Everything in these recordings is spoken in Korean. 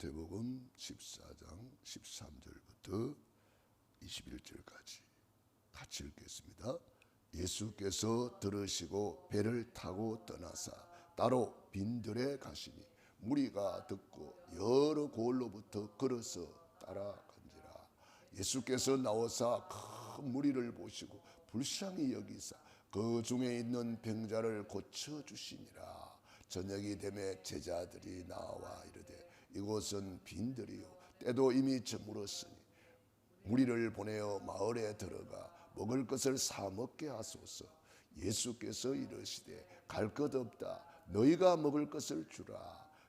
마태복음 14장 13절부터 21절까지 같이 읽겠습니다. 예수께서 들으시고 배를 타고 떠나사 따로 빈들에 가시니 무리가 듣고 여러 고을로부터 걸어서 따라간지라 예수께서 나오사 큰 무리를 보시고 불쌍히 여기사 그 중에 있는 병자를 고쳐 주시니라 저녁이 되매 제자들이 나와 이르되 이곳은 빈들이요 때도 이미 저물었으니 무리를 보내어 마을에 들어가 먹을 것을 사 먹게 하소서. 예수께서 이르시되 갈 것 없다. 너희가 먹을 것을 주라.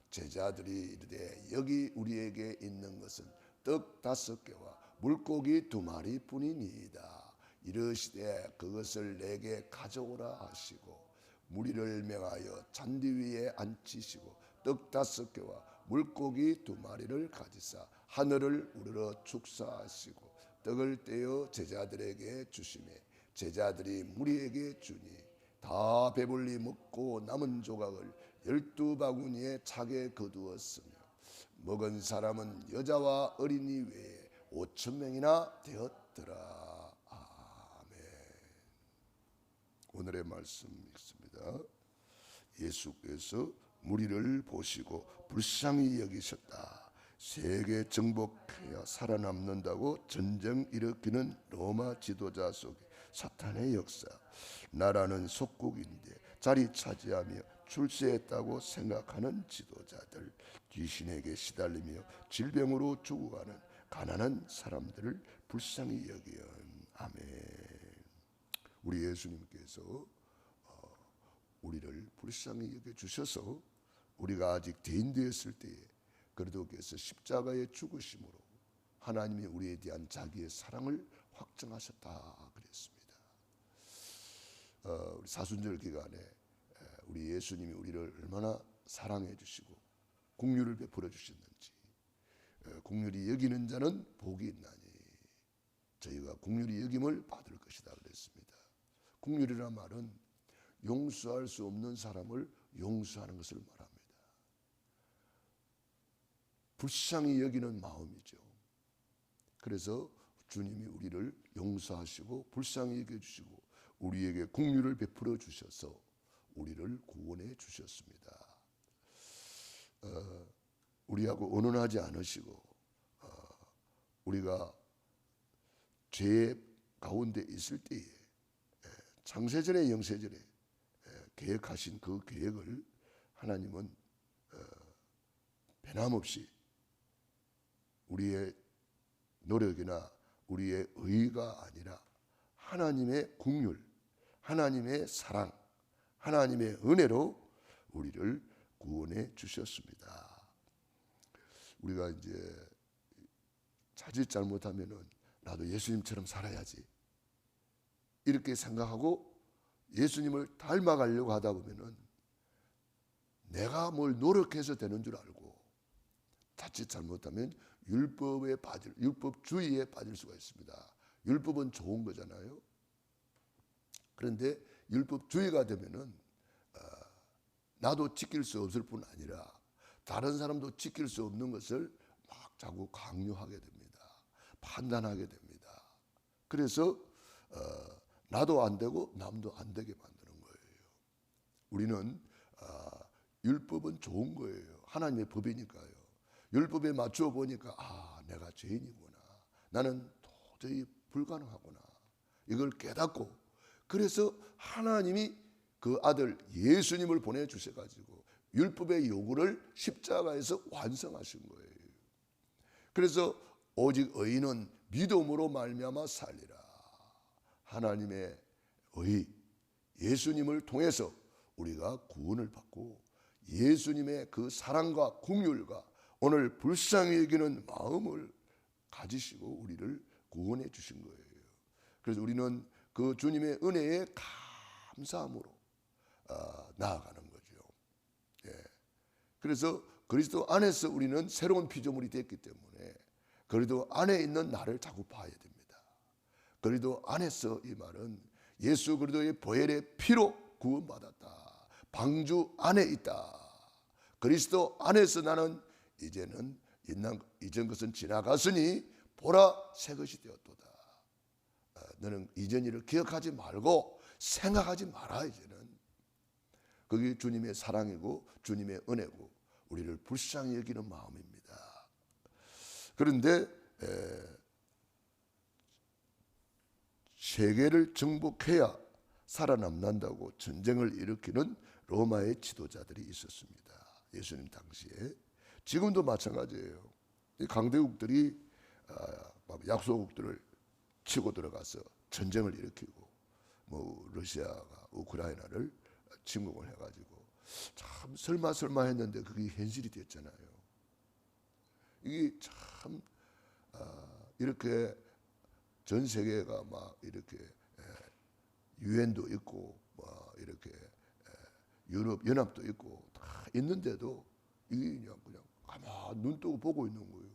제자들이 이르되 여기 우리에게 있는 것은 떡 다섯 개와 물고기 두 마리뿐이니이다. 이르시되 그것을 내게 가져오라 하시고 무리를 명하여 잔디 위에 앉히시고 떡 다섯 개와 물고기 두 마리를 가지사 하늘을 우러러 축사하시고 떡을 떼어 제자들에게 주시매 제자들이 무리에게 주니 다 배불리 먹고 남은 조각을 열두 바구니에 차게 거두었으며 먹은 사람은 여자와 어린이 외에 오천 명이나 되었더라. 아멘. 오늘의 말씀 읽습니다. 예수께서 무리를 보시고 불쌍히 여기셨다. 세계 정복해야 살아남는다고 전쟁 일으키는 로마 지도자 속에 사탄의 역사. 나라는 속국인데 자리 차지하며 출세했다고 생각하는 지도자들, 귀신에게 시달리며 질병으로 죽어가는 가난한 사람들을 불쌍히 여기는 아멘. 우리 예수님께서 우리를 불쌍히 여겨 주셔서 우리가 아직 대인되었을 때에 그리스도께서 십자가에 죽으심으로 하나님이 우리에 대한 자기의 사랑을 확정하셨다 그랬습니다. 어, 사순절 기간에 우리 예수님이 우리를 얼마나 사랑해 주시고 국률을 베풀어 주셨는지 국률이 여기는 자는 복이 있나니 저희가 국률이 여김을 받을 것이다 그랬습니다. 국률이라 말은 용서할 수 없는 사람을 용서하는 것을 말합니다. 불쌍히 여기는 마음이죠. 그래서 주님이 우리를 용서하시고 불쌍히 여겨주시고 우리에게 국률을 베풀어 주셔서 우리를 구원해 주셨습니다. 어, 우리하고 언언하지 않으시고 어, 우리가 죄 가운데 있을 때에 창세전에 영세전에 계획하신 그 계획을 하나님은 어, 변함없이 우리의 노력이나 우리의 의가 아니라 하나님의 국률, 하나님의 사랑, 하나님의 은혜로 우리를 구원해 주셨습니다. 우리가 이제 자칫 잘못하면은 나도 예수님처럼 살아야지 이렇게 생각하고 예수님을 닮아가려고 하다 보면은 내가 뭘 노력해서 되는 줄 알고 자칫 잘못하면 율법에 빠질 율법주의에 빠질 수가 있습니다. 율법은 좋은 거잖아요. 그런데 율법주의가 되면은 어, 나도 지킬 수 없을 뿐 아니라 다른 사람도 지킬 수 없는 것을 막 자꾸 강요하게 됩니다. 판단하게 됩니다. 그래서 어, 나도 안 되고 남도 안 되게 만드는 거예요. 우리는 아, 율법은 좋은 거예요. 하나님의 법이니까요. 율법에 맞추어 보니까 아 내가 죄인이구나. 나는 도저히 불가능하구나. 이걸 깨닫고 그래서 하나님이 그 아들 예수님을 보내주셔 가지고 율법의 요구를 십자가에서 완성하신 거예요. 그래서 오직 의인은 믿음으로 말미암아 살리라. 하나님의 의 예수님을 통해서 우리가 구원을 받고 예수님의 그 사랑과 국률과 오늘 불쌍히 여기는 마음을 가지시고 우리를 구원해 주신 거예요. 그래서 우리는 그 주님의 은혜에 감사함으로 아, 나아가는 거죠. 예. 그래서 그리스도 안에서 우리는 새로운 피조물이 됐기 때문에 그리스도 안에 있는 나를 자꾸 봐야 됩니다. 그리도 안에서 이 말은 예수 그리스도의 보혈의 피로 구원받았다. 방주 안에 있다. 그리스도 안에서 나는 이제는 옛날 이전 것은 지나갔으니 보라 새 것이 되었도다. 어, 너는 이전 일을 기억하지 말고 생각하지 마라 이제는. 그게 주님의 사랑이고 주님의 은혜고 우리를 불쌍히 여기는 마음입니다. 그런데 에, 세계를 정복해야 살아남는다고 전쟁을 일으키는 로마의 지도자들이 있었습니다. 예수님 당시에 지금도 마찬가지예요. 이 강대국들이 아, 막 약소국들을 치고 들어가서 전쟁을 일으키고 뭐 러시아가 우크라이나를 침공을 해가지고 참 설마 설마 했는데 그게 현실이 됐잖아요. 이게 참 아, 이렇게 전 세계가 막 이렇게 유엔도 있고 뭐 이렇게 에, 유럽 연합도 있고 다 있는데도 이게 그냥 그냥 아마 눈 뜨고 보고 있는 거예요.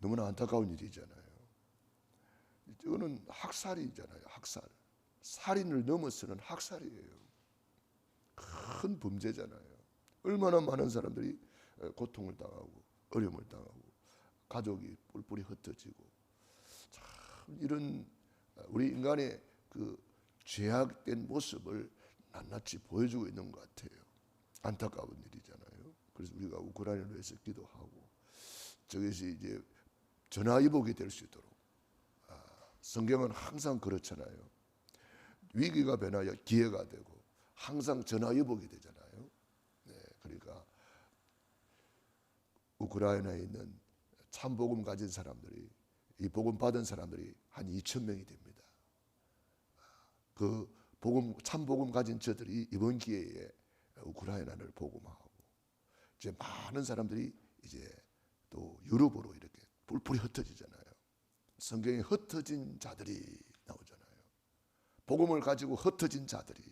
너무나 안타까운 일이잖아요. 이거는 학살이잖아요. 학살. 살인을 넘어서는 학살이에요. 큰 범죄잖아요. 얼마나 많은 사람들이 에, 고통을 당하고 어려움을 당하고 가족이 뿔뿔이 흩어지고 참 이런 어, 우리 인간의 그 죄악된 모습을 낱낱이 보여주고 있는 것 같아요. 안타까운 일이잖아요. 그래서 우리가 우크라이나를 위해서 기도하고 저것이 이제 전화위복이 될 수 있도록 아, 성경은 항상 그렇잖아요. 위기가 변하여 기회가 되고 항상 전화위복이 되잖아요. 네, 그러니까 우크라이나에 있는 참 복음 가진 사람들이 이 복음 받은 사람들이 한 2천 명이 됩니다. 그 복음 참 복음 가진 저들이 이번 기회에 우크라이나를 복음하고 이제 많은 사람들이 이제 또 유럽으로 이렇게 뿔뿔이 흩어지잖아요. 성경에 흩어진 자들이 나오잖아요. 복음을 가지고 흩어진 자들이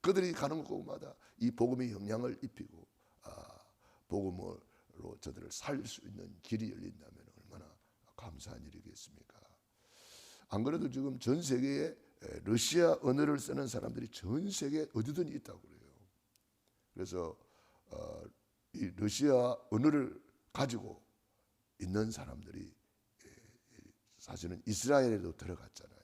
그들이 가는 곳마다 이 복음의 영향을 입히고 아, 복음으로 저들을 살릴 수 있는 길이 열린다면 얼마나 감사한 일이겠습니까? 안 그래도 지금 전 세계에 러시아 언어를 쓰는 사람들이 전 세계 어디든 있다고 그래요. 그래서 어, 이 러시아 언어를 가지고 있는 사람들이 사실은 이스라엘에도 들어갔잖아요.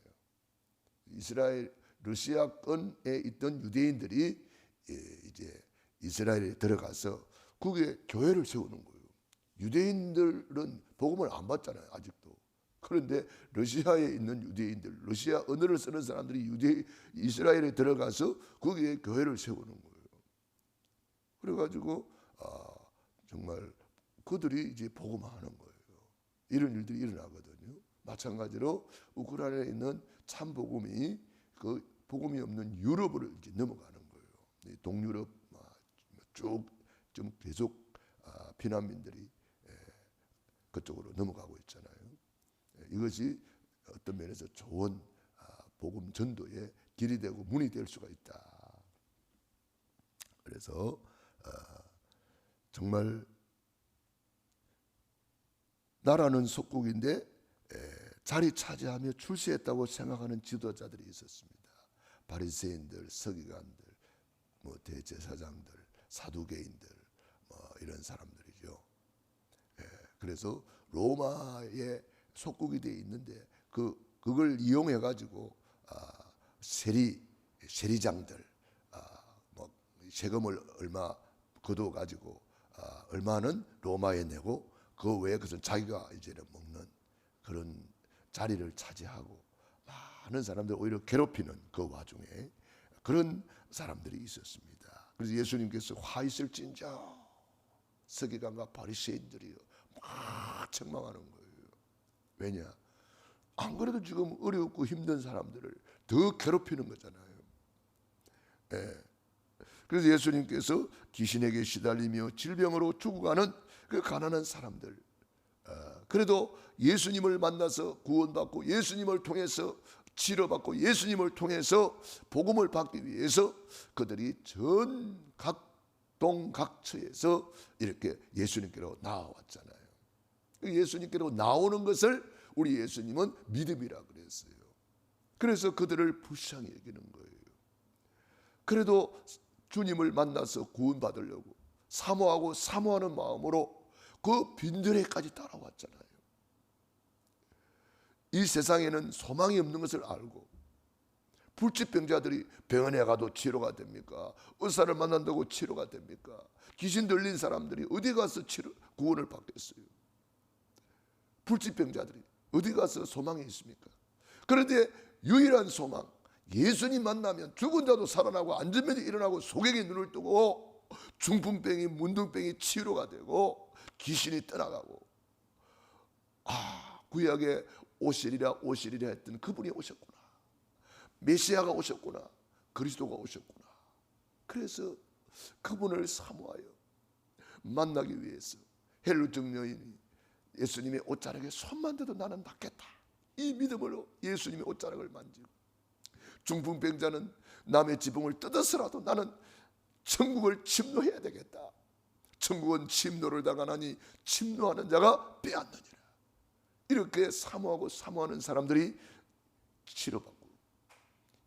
이스라엘 러시아권에 있던 유대인들이 이제 이스라엘에 들어가서 그게 교회를 세우는 거예요. 유대인들은 복음을 안 받잖아요. 아직도. 그런데 러시아에 있는 유대인들, 러시아 언어를 쓰는 사람들이 유대 이스라엘에 들어가서 거기에 교회를 세우는 거예요. 그래가지고 아, 정말 그들이 이제 복음하는 거예요. 이런 일들이 일어나거든요. 마찬가지로 우크라이나에 있는 참 복음이 그 복음이 없는 유럽으로 이제 넘어가는 거예요. 동유럽 쭉 좀 계속 아, 피난민들이 그쪽으로 넘어가고 있잖아요. 이것이 어떤 면에서 좋은 아, 복음 전도의 길이 되고 문이 될 수가 있다. 그래서 어, 정말 나라는 속국인데 자리 차지하며 출세했다고 생각하는 지도자들이 있었습니다. 바리새인들, 서기관들, 뭐 대제사장들, 사두개인들, 뭐 이런 사람들이죠. 그래서 로마의 속국이 돼 있는데 그 그걸 이용해 가지고 아, 세리 세리장들 아, 뭐 세금을 얼마 거둬 가지고 아, 얼마는 로마에 내고 그 외에 그것은 자기가 이제는 먹는 그런 자리를 차지하고 많은 사람들 오히려 괴롭히는 그 와중에 그런 사람들이 있었습니다. 그래서 예수님께서 화 있을진저 서기관과 바리새인들이요 막 책망하는 거예요. 왜냐? 안 그래도 지금 어렵고 힘든 사람들을 더 괴롭히는 거잖아요. 예. 그래서 예수님께서 귀신에게 시달리며 질병으로 죽어가는 그 가난한 사람들. 어, 그래도 예수님을 만나서 구원받고 예수님을 통해서 치료받고 예수님을 통해서 복음을 받기 위해서 그들이 전 각동 각처에서 이렇게 예수님께로 나와왔잖아요. 예수님께로 나오는 것을 우리 예수님은 믿음이라 그랬어요. 그래서 그들을 불쌍히 여기는 거예요. 그래도 주님을 만나서 구원받으려고 사모하고 사모하는 마음으로 그 빈들에까지 따라왔잖아요. 이 세상에는 소망이 없는 것을 알고 불치병자들이 병원에 가도 치료가 됩니까? 의사를 만난다고 치료가 됩니까? 귀신 들린 사람들이 어디 가서 치료 구원을 받겠어요? 불치병자들이 어디 가서 소망이 있습니까? 그런데 유일한 소망 예수님 만나면 죽은 자도 살아나고 안전면이 일어나고 소경이 눈을 뜨고 중풍병이 문둥병이 치료가 되고 귀신이 떠나가고. 아 구약에 오시리라 오시리라 했던 그분이 오셨구나. 메시아가 오셨구나. 그리스도가 오셨구나. 그래서 그분을 사모하여 만나기 위해서 헬루증 여인이 예수님의 옷자락에 손만 대도 나는 낫겠다. 이 믿음으로 예수님의 옷자락을 만지고 중풍병자는 남의 지붕을 뜯어서라도 나는 천국을 침노해야 되겠다. 천국은 침노를 당하나니 침노하는 자가 빼앗느니라. 이렇게 사모하고 사모하는 사람들이 치료받고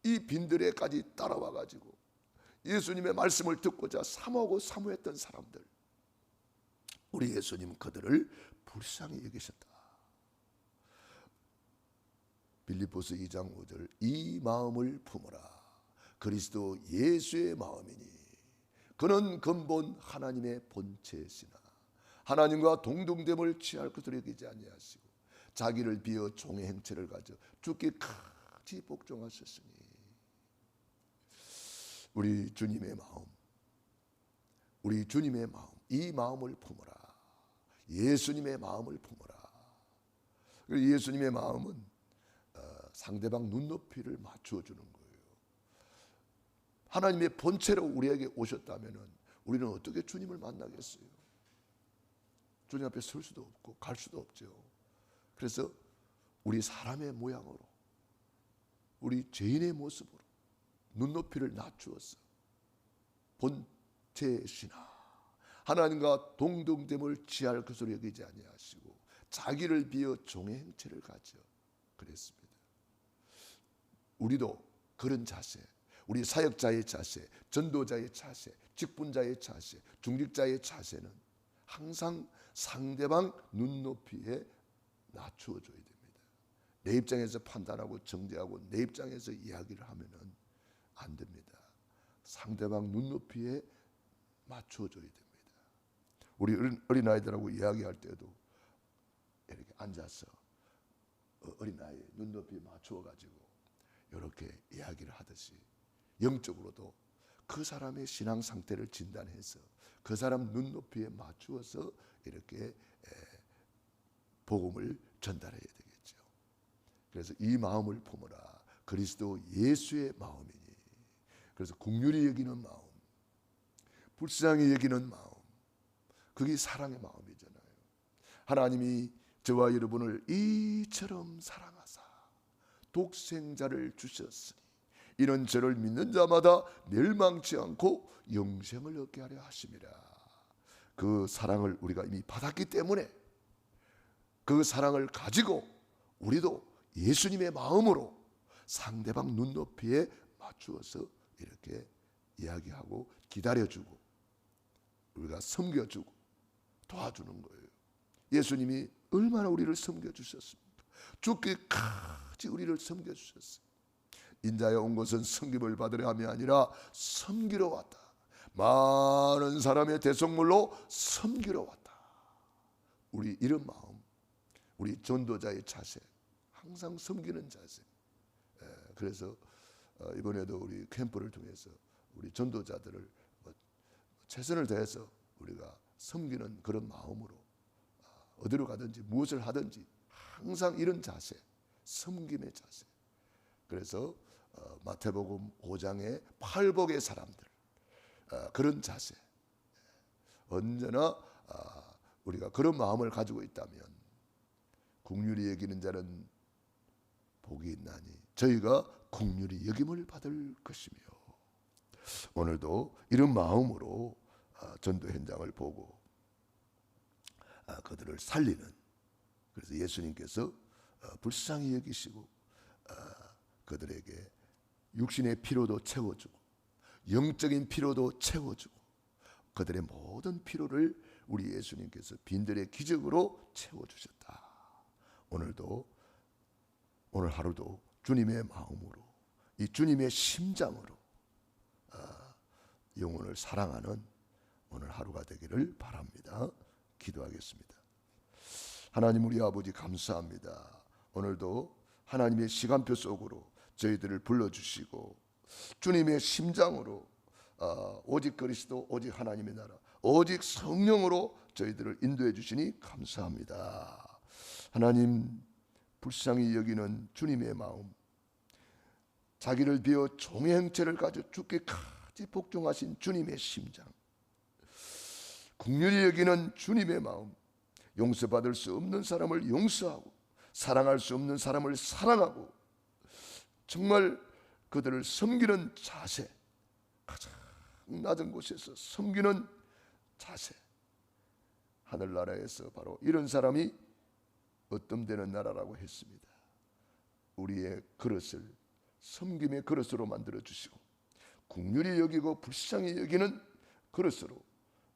이 빈들에까지 따라와 가지고 예수님의 말씀을 듣고자 사모하고 사모했던 사람들 우리 예수님 그들을 불쌍히 여기셨다. 빌립보스 2장 5절 이 마음을 품어라. 그리스도 예수의 마음이니 그는 근본 하나님의 본체시나 하나님과 동등됨을 취할 것으로 여기지 아니하시고 자기를 비어 종의 행체를 가져 죽기까지 복종하셨으니. 우리 주님의 마음 우리 주님의 마음 이 마음을 품어라. 예수님의 마음을 품어라. 예수님의 마음은 상대방 눈높이를 맞추어 주는 거예요. 하나님의 본체로 우리에게 오셨다면은 우리는 어떻게 주님을 만나겠어요? 주님 앞에 설 수도 없고 갈 수도 없죠. 그래서 우리 사람의 모양으로 우리 죄인의 모습으로 눈높이를 낮추었어. 본체시나 하나님과 동등됨을 지할 것으로 여기지 아니하시고 자기를 비어 종의 행체를 가져 그랬습니다. 우리도 그런 자세, 우리 사역자의 자세, 전도자의 자세, 직분자의 자세, 중직자의 자세는 항상 상대방 눈높이에 낮추어 줘야 됩니다. 내 입장에서 판단하고 정죄하고 내 입장에서 이야기를 하면은 안 됩니다. 상대방 눈높이에 맞추어 줘야 됩니다. 우리 어린 아이들하고 이야기할 때도 이렇게 앉아서 어린 아이 눈높이 맞추어 가지고 이렇게 이야기를 하듯이 영적으로도 그 사람의 신앙 상태를 진단해서 그 사람 눈높이에 맞추어서 이렇게 복음을 전달해야 되겠죠. 그래서 이 마음을 품어라. 그리스도 예수의 마음이니. 그래서 국률이 여기는 마음, 불쌍히 여기는 마음, 그게 사랑의 마음이잖아요. 하나님이 저와 여러분을 이처럼 사랑하사 독생자를 주셨으니 이는 저를 믿는 자마다 멸망치 않고 영생을 얻게 하려 하심이라. 그 사랑을 우리가 이미 받았기 때문에 그 사랑을 가지고 우리도 예수님의 마음으로 상대방 눈높이에 맞추어서 이렇게 이야기하고 기다려주고 우리가 섬겨주고 도와주는 거예요. 예수님이 얼마나 우리를 섬겨주셨습니까? 죽 기까지 우리를 섬겨주셨어요. 인자에 온 것은 섬김을 받으려 함이 아니라 섬기러 왔다. 많은 사람의 대성물로 섬기러 왔다. 우리 이런 마음, 우리 전도자의 자세, 항상 섬기는 자세. 그래서 어, 이번에도 우리 캠프를 통해서 우리 전도자들을 뭐 최선을 다해서 우리가 섬기는 그런 마음으로 어, 어디로 가든지 무엇을 하든지 항상 이런 자세, 섬김의 자세. 그래서 어, 마태복음 5장의 팔복의 사람들 어, 그런 자세. 언제나 어, 우리가 그런 마음을 가지고 있다면 국률이 여기는 자는 복이 있나니 저희가 국률이 여김을 받을 것이며 오늘도 이런 마음으로 어, 전도 현장을 보고 어, 그들을 살리는 그래서 예수님께서 어, 불쌍히 여기시고 그들에게 육신의 피로도 채워주고 영적인 피로도 채워주고 그들의 모든 피로를 우리 예수님께서 빈들의 기적으로 채워 주셨다. 오늘도 오늘 하루도 주님의 마음으로 이 주님의 심장으로 아, 영혼을 사랑하는 오늘 하루가 되기를 바랍니다. 기도하겠습니다. 하나님 우리 아버지 감사합니다. 오늘도 하나님의 시간표 속으로 저희들을 불러주시고 주님의 심장으로 아, 오직 그리스도 오직 하나님의 나라 오직 성령으로 저희들을 인도해 주시니 감사합니다. 하나님 불쌍히 여기는 주님의 마음 자기를 비워 종의 형체를 가져 죽기까지 복종하신 주님의 심장 국률이 여기는 주님의 마음 용서받을 수 없는 사람을 용서하고 사랑할 수 없는 사람을 사랑하고 정말 그들을 섬기는 자세 가장 낮은 곳에서 섬기는 자세 하늘나라에서 바로 이런 사람이 어떤 되는 나라라고 했습니다. 우리의 그릇을 섬김의 그릇으로 만들어 주시고 국률이 여기고 불쌍히 여기는 그릇으로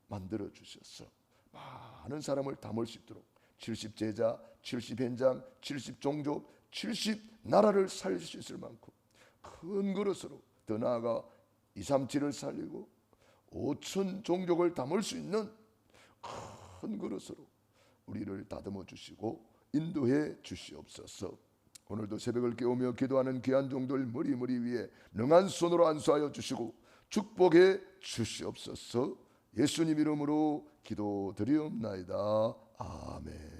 만들어 주셔서 많은 사람을 담을 수 있도록 70 제자, 70 현장, 70 종족, 70 나라를 살릴 수 있을 만큼 큰 그릇으로 더 나아가 2, 3, 7을 살리고 5천 종족을 담을 수 있는 큰 그릇으로 우리를 다듬어 주시고 인도해 주시옵소서. 오늘도 새벽을 깨우며 기도하는 귀한 종들 머리머리 위에 능한 손으로 안수하여 주시고 축복해 주시옵소서. 예수님 이름으로 기도드리옵나이다. 아멘.